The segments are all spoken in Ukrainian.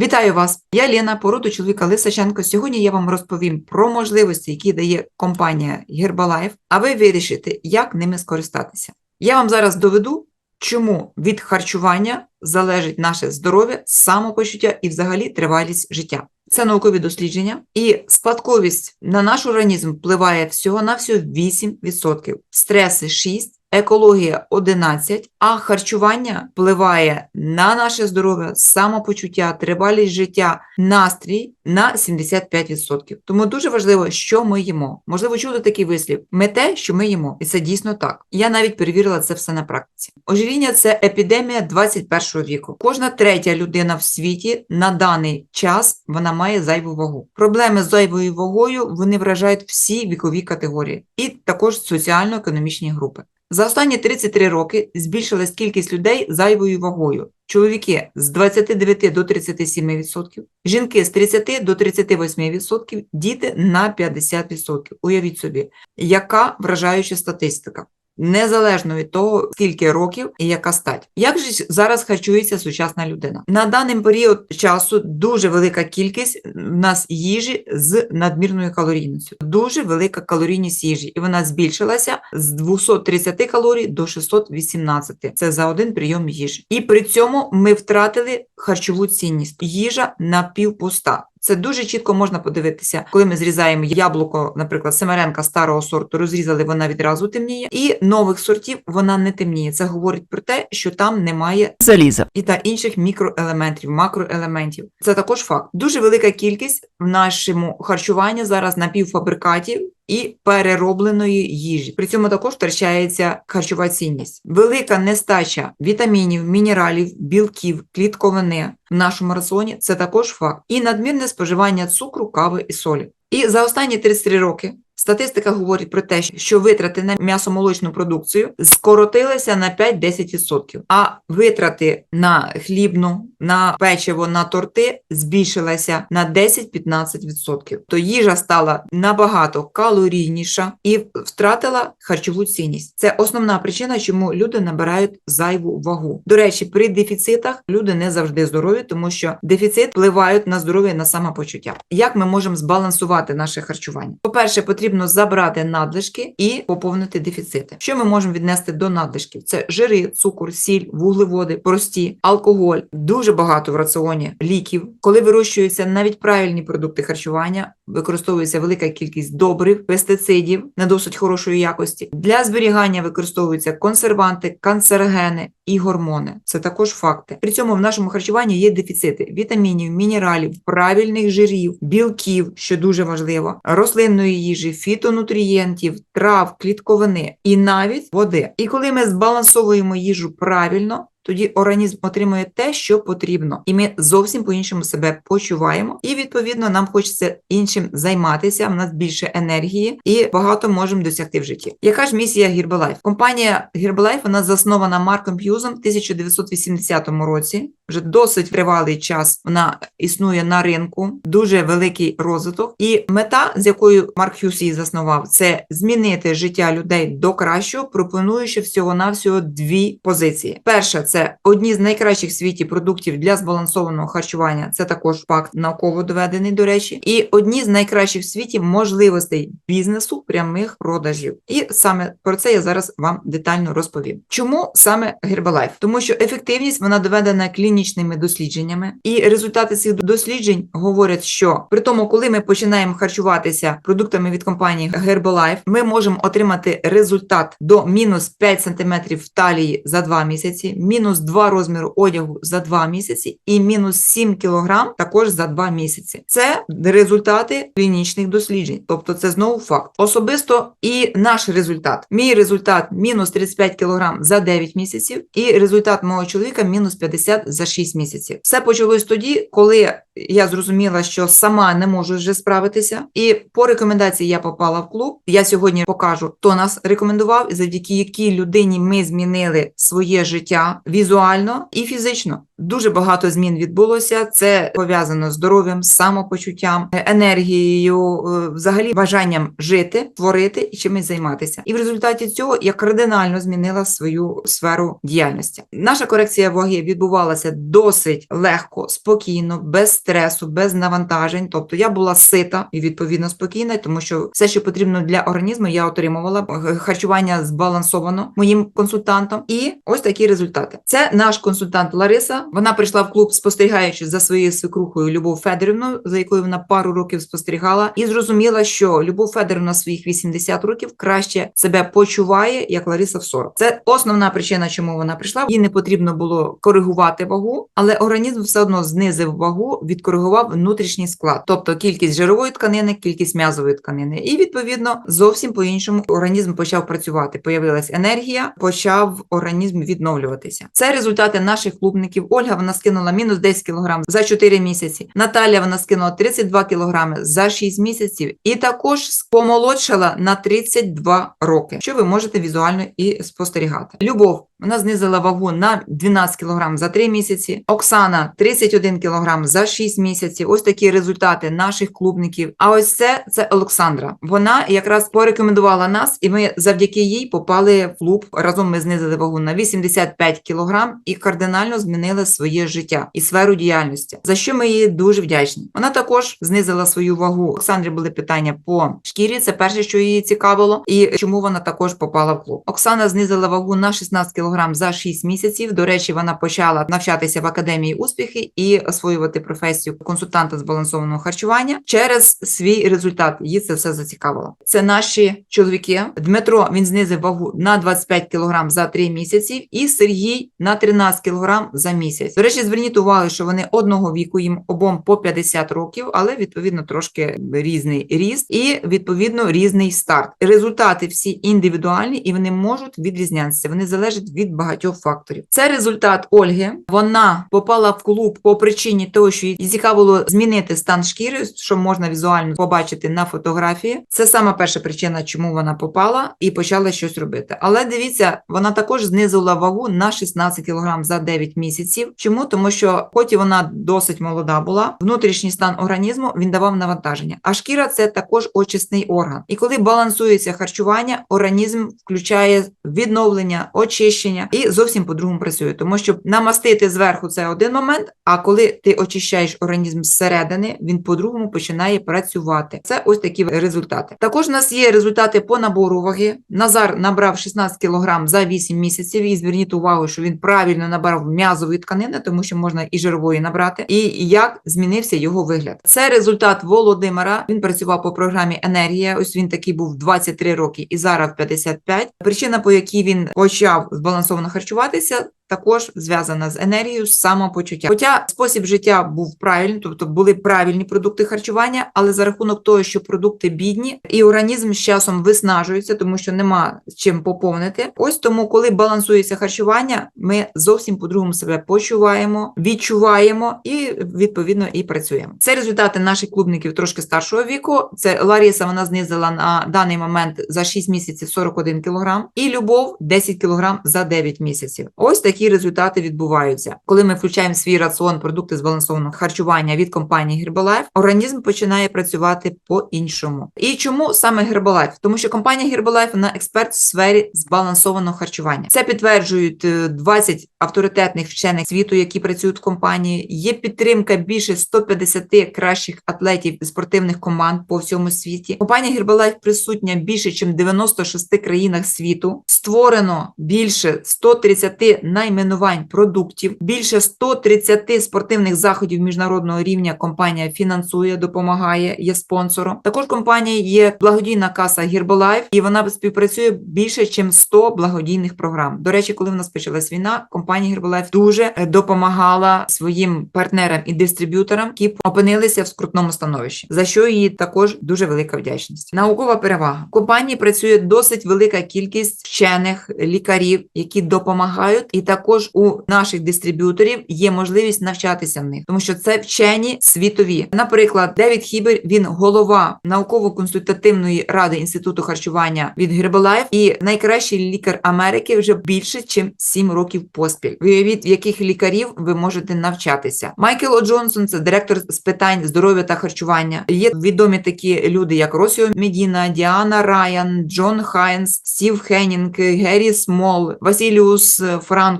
Вітаю вас! Я Лена, породу чоловіка Лисаченко. Сьогодні я вам розповім про можливості, які дає компанія Herbalife, а ви вирішите, як ними скористатися. Я вам зараз доведу, чому від харчування залежить наше здоров'я, самопочуття і взагалі тривалість життя. Це наукові дослідження, і спадковість на наш організм впливає всього-навсього 8%, стреси 6%, екологія 11, а харчування впливає на наше здоров'я, самопочуття, тривалість життя, настрій на 75%. Тому дуже важливо, що ми їмо. Можливо, чули такий вислів: ми те, що ми їмо, і це дійсно так. Я навіть перевірила це все на практиці. Ожиріння це епідемія 21 віку. Кожна третя людина в світі на даний час вона має зайву вагу. Проблеми з зайвою вагою вони вражають всі вікові категорії і також соціально-економічні групи. За останні 33 роки збільшилась кількість людей зайвою вагою. Чоловіки з 29 до 37%, жінки з 30 до 38%, діти на 50%. Уявіть собі, яка вражаюча статистика. Незалежно від того, скільки років і яка стать. Як же зараз харчується сучасна людина? На даний період часу дуже велика кількість в нас їжі з надмірною калорійністю. Дуже велика калорійність їжі, і вона збільшилася з 230 калорій до 618. Це за один прийом їжі. І при цьому ми втратили харчову цінність. Їжа напівпуста. Це дуже чітко можна подивитися, коли ми зрізаємо яблуко, наприклад, семеренка старого сорту, розрізали, вона відразу темніє, і нових сортів вона не темніє. Це говорить про те, що там немає заліза. і та інших мікроелементів, макроелементів. Це також факт. Дуже велика кількість в нашому харчуванні зараз напівфабрикатів. І переробленої їжі. При цьому також втрачається харчова цінність. Велика нестача вітамінів, мінералів, білків, клітковини в нашому раціоні – це також факт. І надмірне споживання цукру, кави і солі. І за останні 33 роки статистика говорить про те, що витрати на м'ясомолочну продукцію скоротилися на 5-10%, а витрати на хлібну, на печиво, на торти збільшилися на 10-15%. То їжа стала набагато калорійніша і втратила харчову цінність. Це основна причина, чому люди набирають зайву вагу. До речі, при дефіцитах люди не завжди здорові, тому що дефіцит впливають на здоров'я на самопочуття. Як ми можемо збалансувати наше харчування? По-перше, потрібно забрати надлишки і поповнити дефіцити. Що ми можемо віднести до надлишків? Це жири, цукор, сіль, вуглеводи, прості, алкоголь, дуже багато в раціоні ліків. Коли вирощуються навіть правильні продукти харчування, використовується велика кількість добрив, пестицидів не досить хорошої якості. Для зберігання використовуються консерванти, канцерогени і гормони. Це також факти. При цьому в нашому харчуванні є дефіцити вітамінів, мінералів, правильних жирів, білків, що дуже важливо, рослинної їжі, фітонутрієнтів, трав, клітковини і навіть води. І коли ми збалансовуємо їжу правильно. Тоді організм отримує те, що потрібно, і ми зовсім по-іншому себе почуваємо. І відповідно нам хочеться іншим займатися. В нас більше енергії і багато можемо досягти в житті. Яка ж місія Herbalife? Компанія Herbalife вона заснована Марком П'юзом в 1980 році. Вже досить тривалий час вона існує на ринку, дуже великий розвиток. І мета, з якою Марк Х'юз її заснував, це змінити життя людей до кращого, пропонуючи всього-навсього дві позиції. Перша це одні з найкращих в світі продуктів для збалансованого харчування. Це також факт науково доведений, до речі, і одні з найкращих в світі можливостей бізнесу прямих продажів. І саме про це я зараз вам детально розповім. Чому саме Herbalife? Тому що ефективність вона доведена клінічними дослідженнями, і результати цих досліджень говорять, що при тому, коли ми починаємо харчуватися продуктами від компанії Herbalife, ми можемо отримати результат до мінус 5 см в талії за 2 місяці мінус 2 розміру одягу за 2 місяці і мінус 7 кг також за 2 місяці. Це результати клінічних досліджень, тобто це знову факт. Особисто і наш результат. Мій результат мінус 35 кг за 9 місяців, і результат мого чоловіка мінус 50 за 6 місяців. Все почалось тоді, коли я зрозуміла, що сама не можу вже справитися, і по рекомендації я попала в клуб. Я сьогодні покажу, хто нас рекомендував, і завдяки якій людині ми змінили своє життя візуально і фізично. Дуже багато змін відбулося. Це пов'язано з здоров'ям, самопочуттям, енергією, е, взагалі бажанням жити, творити і чимось займатися. І в результаті цього я кардинально змінила свою сферу діяльності. Наша корекція ваги відбувалася досить легко, спокійно, без стресу, без навантажень. Тобто я була сита і відповідно спокійна, тому що все, що потрібно для організму, я отримувала харчування збалансовано моїм консультантом. І ось такі результати. Це наш консультант Лариса. Вона прийшла в клуб, спостерігаючи за своєю свекрухою Любов Федорівною, за якою вона пару років спостерігала, і зрозуміла, що Любов Федорівна своїх 80 років краще себе почуває, як Лариса в 40. Це основна причина, чому вона прийшла. Їй не потрібно було коригувати вагу, але організм все одно знизив вагу, відкоригував внутрішній склад, тобто кількість жирової тканини, кількість м'язової тканини. І відповідно зовсім по-іншому організм почав працювати. Появилась енергія, почав організм відновлюватися. Це результати наших клубників. Ольга вона скинула мінус 10 кг за 4 місяці. Наталя вона скинула 32 кг за 6 місяців, і також помолодшала на 32 роки, що ви можете візуально і спостерігати. Любов вона знизила вагу на 12 кг за 3 місяці. Оксана 31 кг за 6 місяців. Ось такі результати наших клубників. А ось це це Олександра. Вона якраз порекомендувала нас, і ми завдяки їй попали в клуб. Разом ми знизили вагу на 85 кг і кардинально змінили своє життя і сферу діяльності. За що ми їй дуже вдячні. Вона також знизила свою вагу. Олександрі були питання по шкірі. Це перше, що її цікавило, і чому вона також попала в клуб. Оксана знизила вагу на 16 кг за 6 місяців. До речі, вона почала навчатися в академії успіхи і освоювати професію консультанта збалансованого харчування через свій результат. Її це все зацікавило. Це наші чоловіки. Дмитро він знизив вагу на 25 кг за 3 місяці, і Сергій на 13 кг за місяць. До речі, зверніть увагу, що вони одного віку їм обом по 50 років, але відповідно трошки різний ріст і відповідно різний старт. Результати всі індивідуальні і вони можуть відрізнятися. Вони залежать від багатьох факторів. Це результат Ольги. Вона попала в клуб по причині того, що їй цікавило змінити стан шкіри, що можна візуально побачити на фотографії. Це саме перша причина, чому вона попала і почала щось робити. Але дивіться, вона також знизила вагу на 16 кг за 9 місяців. Чому? Тому що, хоч і вона досить молода була, внутрішній стан організму він давав навантаження. А шкіра це також очисний орган. І коли балансується харчування, організм включає відновлення, очищення і зовсім по-другому працює. Тому що намастити зверху це один момент. А коли ти очищаєш організм зсередини, він по-другому починає працювати. Це ось такі результати. Також у нас є результати по набору ваги. Назар набрав 16 кг за 8 місяців. І зверніть увагу, що він правильно набрав м'язової тканини, тому що можна і жирової набрати. І як змінився його вигляд. Це результат Володимира. Він працював по програмі Енергія. Ось він такий був 23 роки і зараз 55. Причина, по якій він почав збалансовано харчуватися, також зв'язана з енергією, з самопочуттям. Хоча спосіб життя був правильний, тобто були правильні продукти харчування, але за рахунок того, що продукти бідні, і організм з часом виснажується, тому що нема чим поповнити. Ось тому, коли балансується харчування, ми зовсім по-другому себе почуваємо, відчуваємо і відповідно і працюємо. Це результати наших клубників трошки старшого віку. Це Ларіса, вона знизила на даний момент за 6 місяців 41 кг, і Любов 10 кг за 9 місяців. Ось такі результати відбуваються. Коли ми включаємо в свій раціон продукти збалансованого харчування від компанії Herbalife, організм починає працювати по-іншому. І чому саме Herbalife? Тому що компанія Herbalife вона експерт в сфері збалансованого харчування. Це підтверджують е, 20 авторитетних вчених світу, які працюють в компанії. Є підтримка більше 150 кращих атлетів і спортивних команд по всьому світі. Компанія Herbalife присутня більше, ніж в 96 країнах світу. Створено більше 130 найменувань продуктів, більше 130 спортивних заходів міжнародного рівня. Компанія фінансує, допомагає, є спонсором. Також компанія є благодійна каса Herbalife, і вона співпрацює більше, ніж 100 благодійних програм. До речі, коли в нас почалась війна, компанія Herbalife дуже е, допомагала своїм партнерам і дистриб'юторам, які опинилися в скрутному становищі, за що їй також дуже велика вдячність. Наукова перевага компанії працює досить велика кількість вчених лікарів, які допомагають, і також також у наших дистриб'юторів є можливість навчатися в них, тому що це вчені світові. Наприклад, Девід Хібер, він голова науково-консультативної ради інституту харчування від Herbalife і найкращий лікар Америки вже більше, ніж 7 років поспіль. Виявіть, в яких лікарів ви можете навчатися. Майкл. Джонсон, це директор з питань здоров'я та харчування. Є відомі такі люди, як Росіо Медіна, Діана Райан, Джон Хайнс, Стів Хеннінг, Геррі Смол, Василіус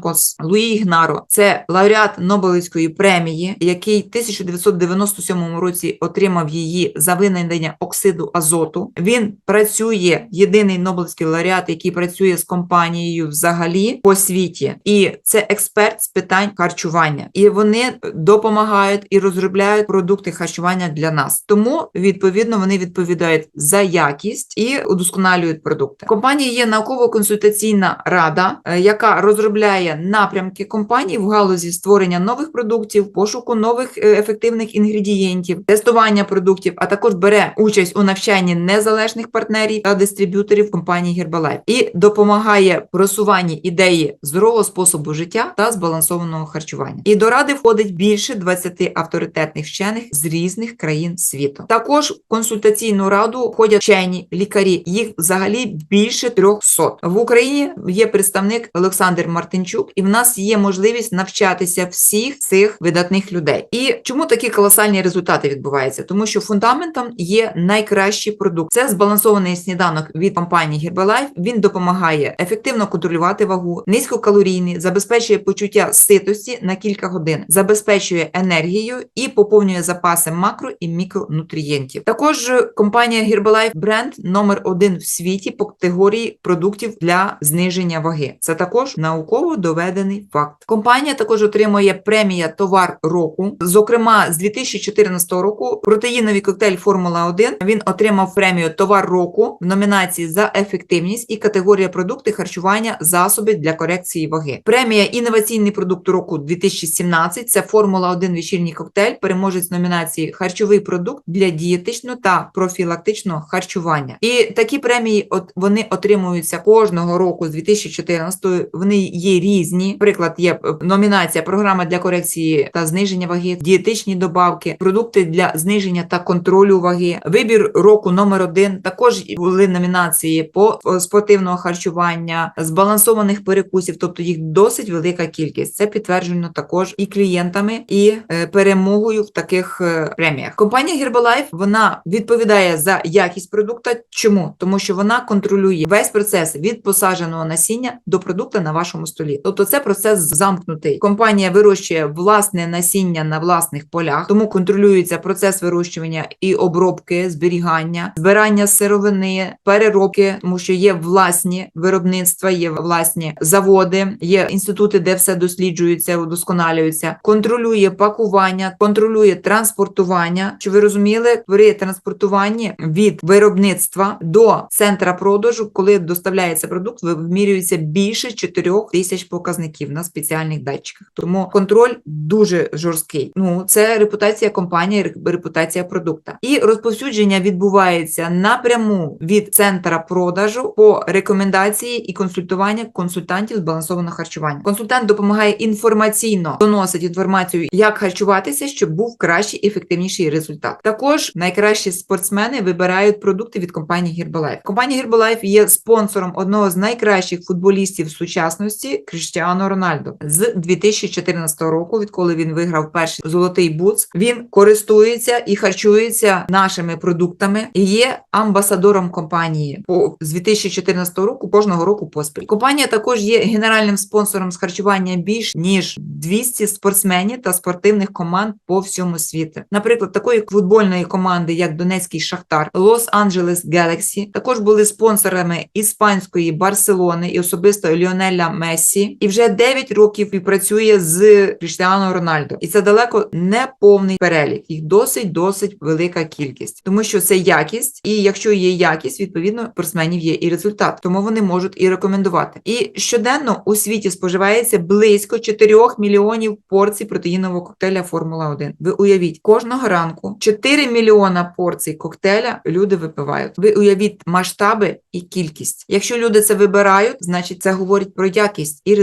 Франкос, Луї Ігнаро. Це лауреат Нобелівської премії, який в 1997 році отримав її за винайдення оксиду азоту. Він працює єдиний Нобелівський лауреат, який працює з компанією взагалі по світі, і це експерт з питань харчування. І вони допомагають і розробляють продукти харчування для нас. Тому відповідно вони відповідають за якість і удосконалюють продукти. Компанія є науково-консультаційна рада, е, яка розробляє напрямки компанії в галузі створення нових продуктів, пошуку нових е, ефективних інгредієнтів, тестування продуктів, а також бере участь у навчанні незалежних партнерів та дистриб'юторів компанії Herbalife і допомагає просуванні ідеї здорового способу життя та збалансованого харчування. І до ради входить більше 20 авторитетних вчених з різних країн світу. Також в консультаційну раду входять вчені, лікарі. Їх взагалі більше 300. В Україні є представник Олександр Мартинчук, і в нас є можливість навчатися всіх цих видатних людей. І чому такі колосальні результати відбуваються? Тому що фундаментом є найкращий продукт. Це збалансований сніданок від компанії Herbalife. Він допомагає ефективно контролювати вагу, низькокалорійний, забезпечує почуття ситості на кілька годин, забезпечує енергію і поповнює запаси макро і мікронутрієнтів. Також компанія Herbalife бренд номер один в світі по категорії продуктів для зниження ваги. Це також науково доведений факт. Компанія також отримує премія товар року. Зокрема, з 2014 року протеїновий коктейль Формула 1 він отримав премію товар року в номінації за ефективність і категорія продукти харчування засоби для корекції ваги. Премія інноваційний продукт року 2017 це Формула 1 вечірній коктейль, переможець номінації харчовий продукт для дієтичного та профілактичного харчування. І такі премії от вони отримуються кожного року з 2014 Вони є різні. Приклад є е, номінація програма для корекції та зниження ваги, дієтичні добавки, продукти для зниження та контролю ваги. Вибір року номер один. Також були номінації по е, спортивного харчування, збалансованих перекусів, тобто їх досить велика кількість. Це підтверджено також і клієнтами, і е, перемогою в таких преміях. Компанія Herbalife вона відповідає за якість продукта. Чому? Тому що вона контролює весь процес від посадженого насіння до продукту на вашому столі. Тобто це процес замкнутий. Компанія вирощує власне насіння на власних полях, тому контролюється процес вирощування і обробки, зберігання, збирання сировини, переробки, тому що є власні виробництва, є власні заводи, є інститути, де все досліджується, удосконалюється, контролює пакування, контролює транспортування. Чи ви розуміли, при транспортуванні від виробництва до центра продажу, коли доставляється продукт, вимірюється більше 4 тисяч показників на спеціальних датчиках. Тому контроль дуже жорсткий. Ну це репутація компанії, репутація продукта. І розповсюдження відбувається напряму від центра продажу по рекомендації і консультування консультантів збалансованого харчування. Консультант допомагає інформаційно доносить інформацію, як харчуватися, щоб був кращий ефективніший результат. Також найкращі спортсмени вибирають продукти від компанії Herbalife. Компанія Herbalife є спонсором одного з найкращих футболістів сучасності Кріштіану Рональдо з 2014 року, відколи він виграв перший золотий буц. Він користується і харчується нашими продуктами і є амбасадором компанії по з 2014 року кожного року поспіль. Компанія також є генеральним спонсором з харчування більш ніж 200 спортсменів та спортивних команд по всьому світу. Наприклад, такої футбольної команди, як Донецький Шахтар, Лос-Анджелес Гелексі, також були спонсорами іспанської Барселони і особисто Ліонеля Мессі. І вже 9 років співпрацює з Кріштіано Рональдо. І це далеко не повний перелік. Їх досить досить велика кількість, тому що це якість, і якщо є якість, відповідно спортсменів є і результат, тому вони можуть і рекомендувати. І щоденно у світі споживається близько 4 мільйонів порцій протеїнового коктейля Формула 1. Ви уявіть, кожного ранку 4 мільйона порцій коктейля люди випивають. Ви уявіть масштаби і кількість. Якщо люди це вибирають, значить це говорить про якість і результат.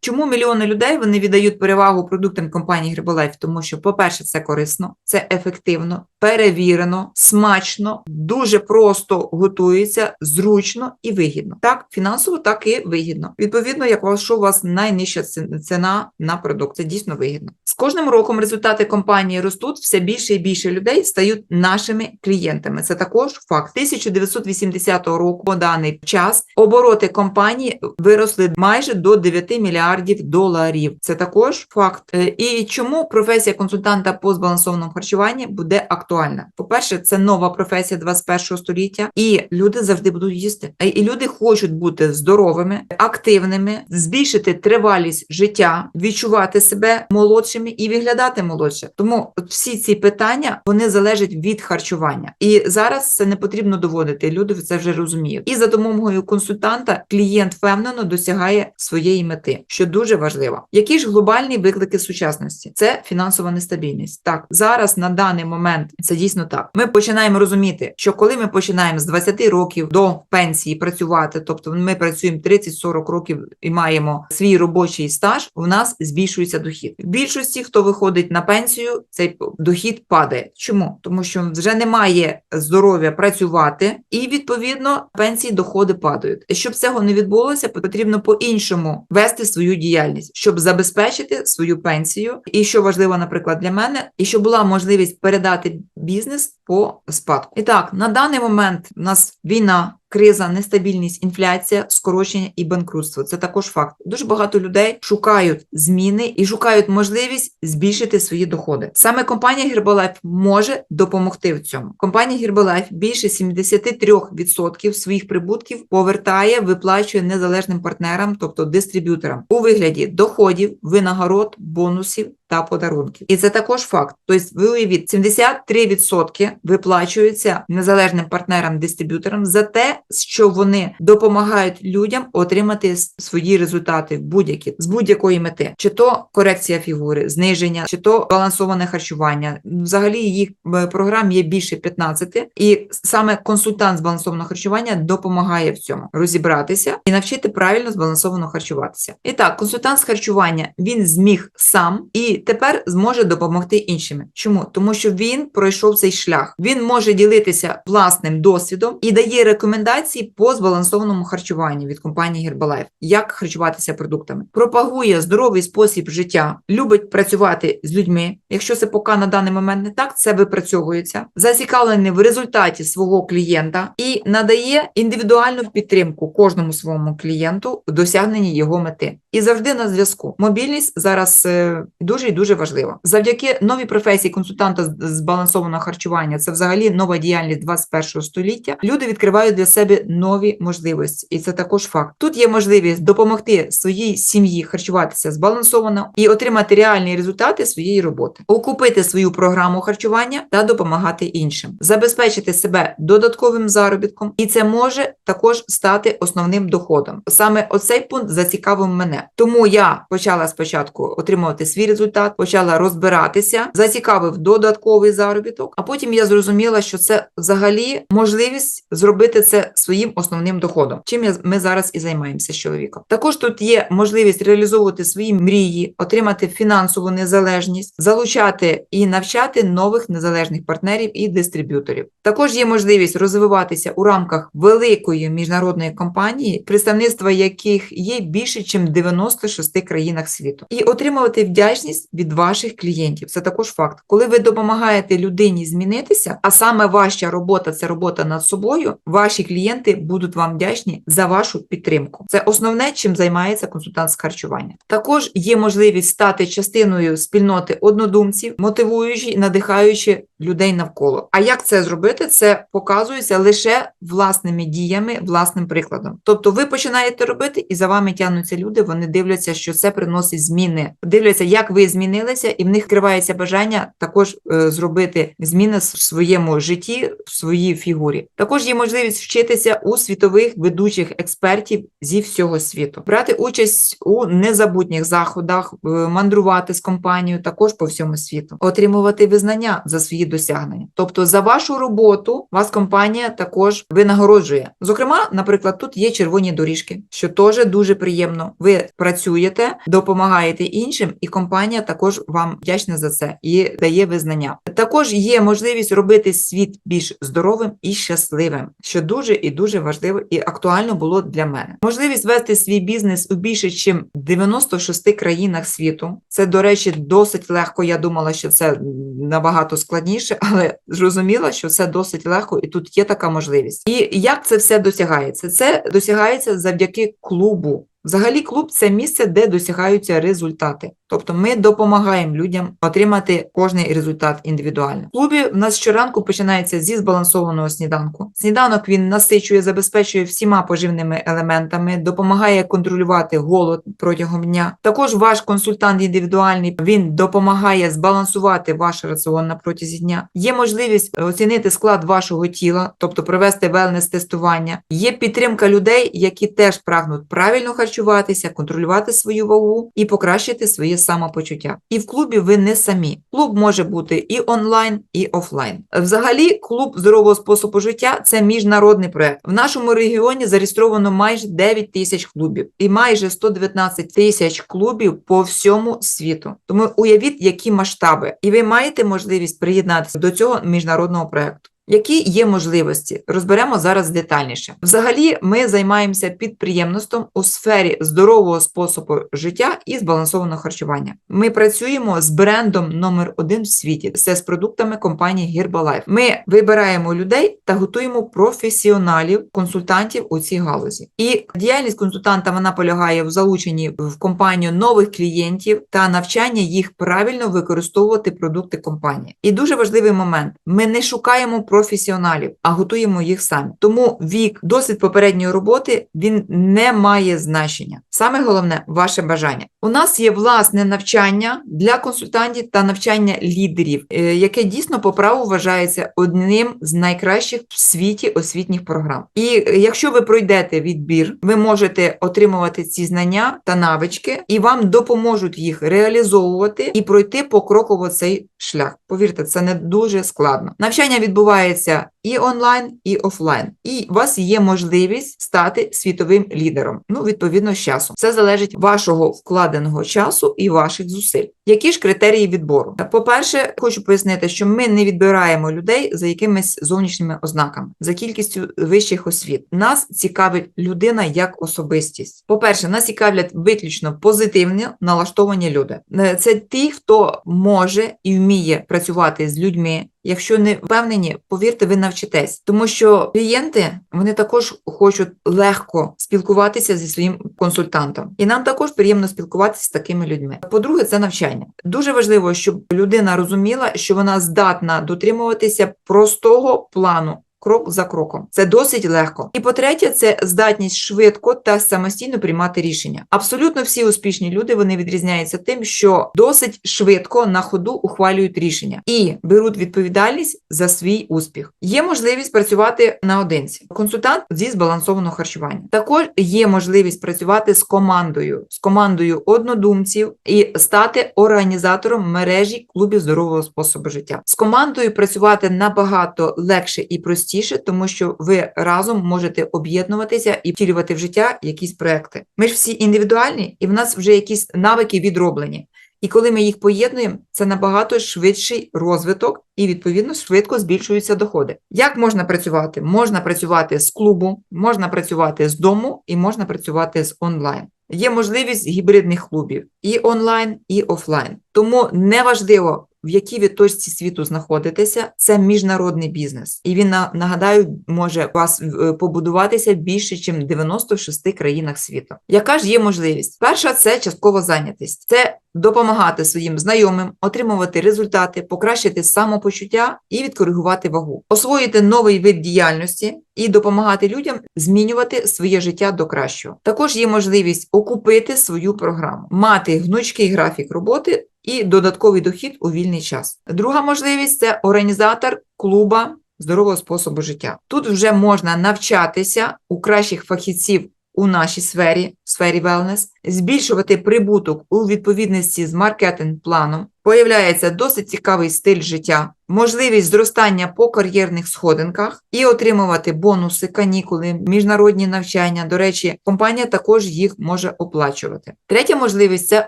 Чому мільйони людей вони віддають перевагу продуктам компанії Herbalife? Тому що, по-перше, це корисно, це ефективно, перевірено, смачно, дуже просто готується, зручно і вигідно. Так, фінансово, так і вигідно. Відповідно, якщо у вас найнижча ціна на продукт, це дійсно вигідно. З кожним роком результати компанії ростуть, все більше і більше людей стають нашими клієнтами. Це також факт. 1980 року по даний час обороти компанії виросли майже до 9 мільярдів доларів. Це також факт. Е, І чому професія консультанта по збалансованому харчуванні буде актуальна? По-перше, це нова професія 21 століття, і люди завжди будуть їсти. Е, І люди хочуть бути здоровими, активними, збільшити тривалість життя, відчувати себе молодшими і виглядати молодше. Тому всі ці питання вони залежать від харчування. І зараз це не потрібно доводити. Люди це вже розуміють. І за допомогою консультанта клієнт впевнено досягає своєї мети, що дуже важливо. Які ж глобальні виклики сучасності? Це фінансова нестабільність. Так, зараз на даний момент це дійсно так. Ми починаємо розуміти, що коли ми починаємо з 20 років до пенсії працювати, тобто ми працюємо 30-40 років і маємо свій робочий стаж, у нас збільшується дохід. В більшості, хто виходить на пенсію, цей дохід падає. Чому? Тому що вже немає здоров'я працювати, і відповідно пенсії доходи падають. Щоб цього не відбулося, потрібно по-іншому вести свою діяльність, щоб забезпечити свою пенсію. І що важливо, наприклад, для мене, і щоб була можливість передати бізнес по спадку. І так, на даний момент у нас війна. Криза, нестабільність, інфляція, скорочення і банкрутство це також факт. Дуже багато людей шукають зміни і шукають можливість збільшити свої доходи. Саме компанія Herbalife може допомогти в цьому. Компанія Herbalife більше 73% своїх прибутків повертає, виплачує незалежним партнерам, тобто дистриб'юторам, у вигляді доходів, винагород, бонусів та подарунків. І це також факт. Тобто, ви уявіть, 73% виплачуються незалежним партнерам-дистриб'юторам за те, що вони допомагають людям отримати свої результати будь-які з будь-якої мети, чи то корекція фігури, зниження, чи то балансоване харчування. Взагалі їх е, програм є більше 15, і саме консультант збалансованого харчування допомагає в цьому розібратися і навчити правильно збалансовано харчуватися. І так, консультант з харчування він зміг сам і тепер зможе допомогти іншим. Чому? Тому що він пройшов цей шлях. Він може ділитися власним досвідом і дає рекомендації по збалансованому харчуванню від компанії Herbalife, як харчуватися продуктами. Пропагує здоровий спосіб життя, любить працювати з людьми. Якщо це поки на даний момент не так, це випрацьовується. Зацікавлений в результаті свого клієнта і надає індивідуальну підтримку кожному своєму клієнту в досягненні його мети. І завжди на зв'язку. Мобільність зараз е, дуже і дуже важлива. Завдяки новій професії консультанта збалансованого харчування, це взагалі нова діяльність 21 століття. Люди відкривають для себе нові можливості, і це також факт. Тут є можливість допомогти своїй сім'ї харчуватися збалансовано і отримати реальні результати своєї роботи, окупити свою програму харчування та допомагати іншим, забезпечити себе додатковим заробітком, і це може також стати основним доходом. Саме оцей пункт зацікавив мене. Тому я почала спочатку отримувати свій результат, почала розбиратися, зацікавив додатковий заробіток. А потім я зрозуміла, що це взагалі можливість зробити це своїм основним доходом. Чим ми зараз і займаємося з чоловіком. Також тут є можливість реалізовувати свої мрії, отримати фінансову незалежність, залучати і навчати нових незалежних партнерів і дистриб'юторів. Також є можливість розвиватися у рамках великої міжнародної компанії, представництва яких є більше, ніж в 96 країнах світу, і отримувати вдячність від ваших клієнтів. Це також факт. Коли ви допомагаєте людині змінитися, а саме ваша робота це робота над собою, ваші клієнти будуть вам вдячні за вашу підтримку. Це основне, чим займається консультант з харчування. Також є можливість стати частиною спільноти однодумців, мотивуючи і надихаючи людей навколо. А як це зробити? Це показується лише власними діями, власним прикладом. Тобто ви починаєте робити, і за вами тягнуться люди. Вони дивляться, що це приносить зміни. Дивляться, як ви змінилися, і в них кривається бажання також е, зробити зміни в своєму житті, в своїй фігурі. Також є можливість вчитися у світових ведучих експертів зі всього світу, брати участь у незабутніх заходах, е, мандрувати з компанією також по всьому світу, отримувати визнання за свої досягнення. Тобто за вашу роботу вас компанія також винагороджує. Зокрема, наприклад, тут є червоні доріжки, що теж дуже приємно. Ви працюєте, допомагаєте іншим, і компанія також вам вдячна за це і дає визнання. Також є можливість робити світ більш здоровим і щасливим, що дуже і дуже важливо і актуально було для мене. Можливість вести свій бізнес у більше, ніж 96 країнах світу. Це, до речі, досить легко. Я думала, що це набагато складніше, але зрозуміла, що це досить легко, і тут є така можливість. І як це все досягається? Це досягається завдяки клубу. Взагалі, клуб це місце, де досягаються результати. Тобто ми допомагаємо людям отримати кожний результат індивідуально. В клубі в нас щоранку починається зі збалансованого сніданку. Сніданок він насичує, забезпечує всіма поживними елементами, допомагає контролювати голод протягом дня. Також ваш консультант індивідуальний він допомагає збалансувати ваш раціон на протязі дня. Є можливість оцінити склад вашого тіла, тобто провести велнес-тестування. Є підтримка людей, які теж прагнуть правильно харчуватися, контролювати свою вагу і покращити своє самопочуття. І в клубі ви не самі. Клуб може бути і онлайн, і офлайн. Взагалі, клуб здорового способу життя це міжнародний проект. В нашому регіоні зареєстровано майже 9 тисяч клубів і майже 119 тисяч клубів по всьому світу. Тому уявіть, які масштаби, і ви маєте можливість приєднатися до цього міжнародного проекту. Які є можливості? Розберемо зараз детальніше. Взагалі, ми займаємося підприємництвом у сфері здорового способу життя і збалансованого харчування. Ми працюємо з брендом номер один в світі. Це з продуктами компанії Herbalife. Ми вибираємо людей та готуємо професіоналів, консультантів у цій галузі. І діяльність консультанта вона полягає в залученні в компанію нових клієнтів та навчання їх правильно використовувати продукти компанії. І дуже важливий момент: ми не шукаємо професіоналів, а готуємо їх самі. Тому вік, досвід попередньої роботи він не має значення. Саме головне ваше бажання. У нас є власне навчання для консультантів та навчання лідерів, е, яке дійсно по праву вважається одним з найкращих в світі освітніх програм. І е, якщо ви пройдете відбір, ви можете отримувати ці знання та навички, і вам допоможуть їх реалізовувати і пройти покроково цей шлях. Повірте, це не дуже складно. Навчання відбувається відбувається і онлайн, і офлайн. І у вас є можливість стати світовим лідером. Ну, відповідно, з часом. Це залежить вашого вкладеного часу і ваших зусиль. Які ж критерії відбору? По-перше, хочу пояснити, що ми не відбираємо людей за якимись зовнішніми ознаками, за кількістю вищих освіт. Нас цікавить людина як особистість. По-перше, нас цікавлять виключно позитивно налаштовані люди. Е, Це ті, хто може і вміє працювати з людьми. Якщо не впевнені, повірте, ви навчитесь, тому що клієнти вони також хочуть легко спілкуватися зі своїм консультантом, і нам також приємно спілкуватися з такими людьми. По-друге, це навчання. Дуже важливо, щоб людина розуміла, що вона здатна дотримуватися простого плану. Крок за кроком. Це досить легко. І по-третє, це здатність швидко та самостійно приймати рішення. Абсолютно всі успішні люди вони відрізняються тим, що досить швидко на ходу ухвалюють рішення і беруть відповідальність за свій успіх. Є можливість працювати наодинці. Консультант зі збалансованого харчування. Також є можливість працювати з командою, з командою однодумців і стати організатором мережі клубів здорового способу життя. З командою працювати набагато легше і простіше простіше, тому що ви разом можете об'єднуватися і втілювати в життя якісь проекти. Ми ж всі індивідуальні, і в нас вже якісь навики відроблені. І коли ми їх поєднуємо, це набагато швидший розвиток і, відповідно, швидко збільшуються доходи. Як можна працювати? Можна працювати з клубу, можна працювати з дому і можна працювати з онлайн. Є можливість гібридних клубів і онлайн, і офлайн. Тому неважливо, в якій ви точці світу знаходитеся, це міжнародний бізнес. І він, нагадаю, може вас е, побудуватися більше, ніж в 96 країнах світу. Яка ж є можливість? Перша це часткова зайнятість. Це допомагати своїм знайомим, отримувати результати, покращити самопочуття і відкоригувати вагу, освоїти новий вид діяльності і допомагати людям змінювати своє життя до кращого. Також є можливість окупити свою програму, мати гнучкий графік роботи і додатковий дохід у вільний час. Друга можливість це організатор клуба здорового способу життя. Тут вже можна навчатися у кращих фахівців у нашій сфері, в сфері wellness, збільшувати прибуток у відповідності з маркетинг-планом, появляється досить цікавий стиль життя, можливість зростання по кар'єрних сходинках і отримувати бонуси, канікули, міжнародні навчання. До речі, компанія також їх може оплачувати. Третя можливість це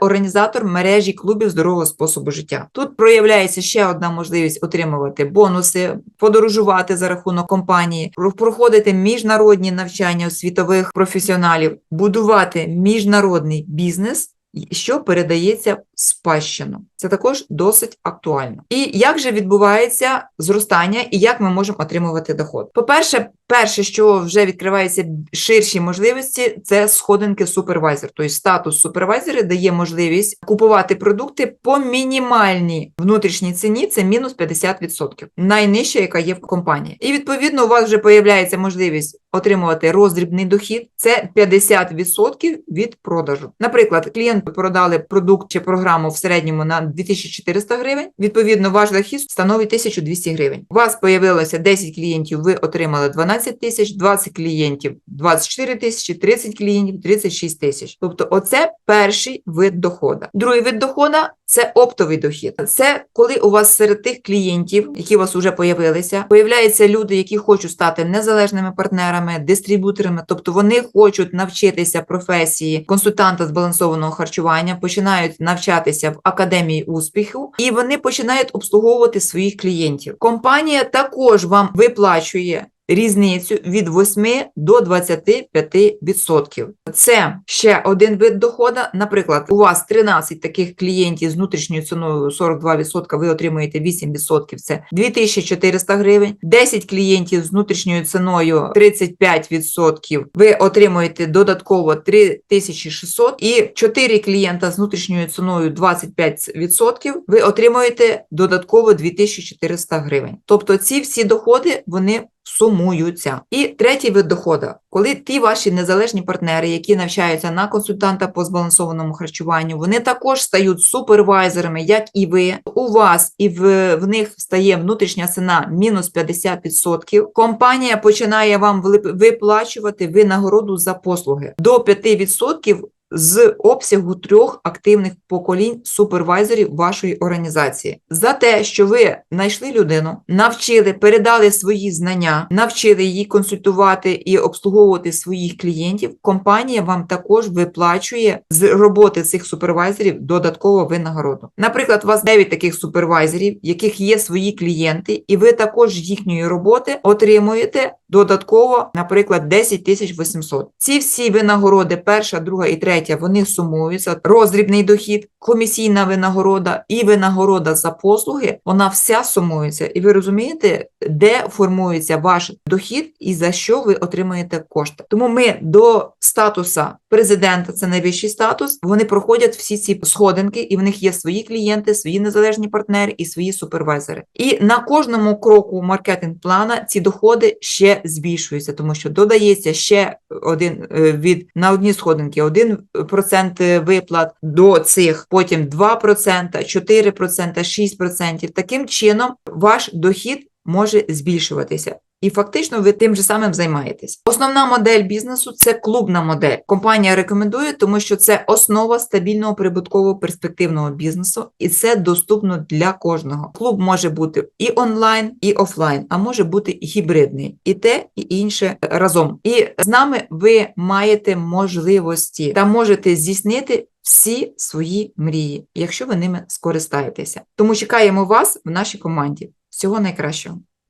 організатор мережі клубів здорового способу життя. Тут проявляється ще одна можливість отримувати бонуси, подорожувати за рахунок компанії, проходити міжнародні навчання у світових професіоналів, будувати міжнародний бізнес. Що передається в спадщину, це також досить актуально. І як же відбувається зростання, і як ми можемо отримувати доход? По-перше, перше, що вже відкривається ширші можливості, це сходинки супервайзер. Тобто статус супервайзера дає можливість купувати продукти по мінімальній внутрішній ціні, це мінус 50%, найнижча, яка є в компанії. І відповідно у вас вже появляється можливість отримувати роздрібний дохід, це 50% від продажу. Наприклад, клієнт продали продукт чи програму в середньому на 2400 гривень. Відповідно, ваш дохід становить 1200 гривень. У вас появилося 10 клієнтів, ви отримали 12 тисяч, 20 клієнтів 24 тисячі, 30 клієнтів 36 тисяч. Тобто, оце перший вид доходу. Другий вид доходу це оптовий дохід. Це коли у вас серед тих клієнтів, які у вас вже появилися, появляються люди, які хочуть стати незалежними партнерами, дистриб'юторами, тобто вони хочуть навчитися професії консультанта збалансованого харчування, починають навчатися в академії успіху, і вони починають обслуговувати своїх клієнтів. Компанія також вам виплачує. Різницю від 8 до 25%. Це ще один вид доходу. Наприклад, у вас 13 таких клієнтів з внутрішньою ціною 42%, ви отримуєте 8%, це 2400 гривень. 10 клієнтів з внутрішньою ціною 35%, ви отримуєте додатково 3600 і 4 клієнта з внутрішньою ціною 25%, ви отримуєте додатково 2400 гривень. Тобто ці всі доходи, вони сумуються. І третій вид доходу, коли ті ваші незалежні партнери, які навчаються на консультанта по збалансованому харчуванню, вони також стають супервайзерами, як і ви. У вас і в, в них стає внутрішня ціна мінус 50%. Компанія починає вам виплачувати винагороду за послуги до 5% з обсягу трьох активних поколінь супервайзерів вашої організації за те, що ви знайшли людину, навчили, передали свої знання, навчили її консультувати і обслуговувати своїх клієнтів. Компанія вам також виплачує з роботи цих супервайзерів додатково винагороду. Наприклад, у вас 9 таких супервайзерів, яких є свої клієнти, і ви також їхньої роботи отримуєте додатково, наприклад, 10 тисяч 800. Ці всі винагороди, перша, друга і третя, вони сумуються. Роздрібний дохід, комісійна винагорода і винагорода за послуги, вона вся сумується. І ви розумієте, де формується ваш дохід і за що ви отримуєте кошти. Тому ми до статуса президента, це найвищий статус, вони проходять всі ці сходинки, і в них є свої клієнти, свої незалежні партнери і свої супервайзери. І на кожному кроку маркетинг плана ці доходи ще збільшуються, тому що додається ще один е, від на одні сходинки 1% виплат до цих, потім 2%, 4%, 6%. Таким чином ваш дохід може збільшуватися. І фактично ви тим же самим займаєтесь. Основна модель бізнесу це клубна модель. Компанія рекомендує, тому що це основа стабільного прибуткового перспективного бізнесу, і це доступно для кожного. Клуб може бути і онлайн, і офлайн, а може бути гібридний, і те, і інше разом. І з нами ви маєте можливості та можете здійснити. Всі свої мрії, якщо ви ними скористаєтеся. Тому чекаємо вас в нашій команді. Всього найкращого.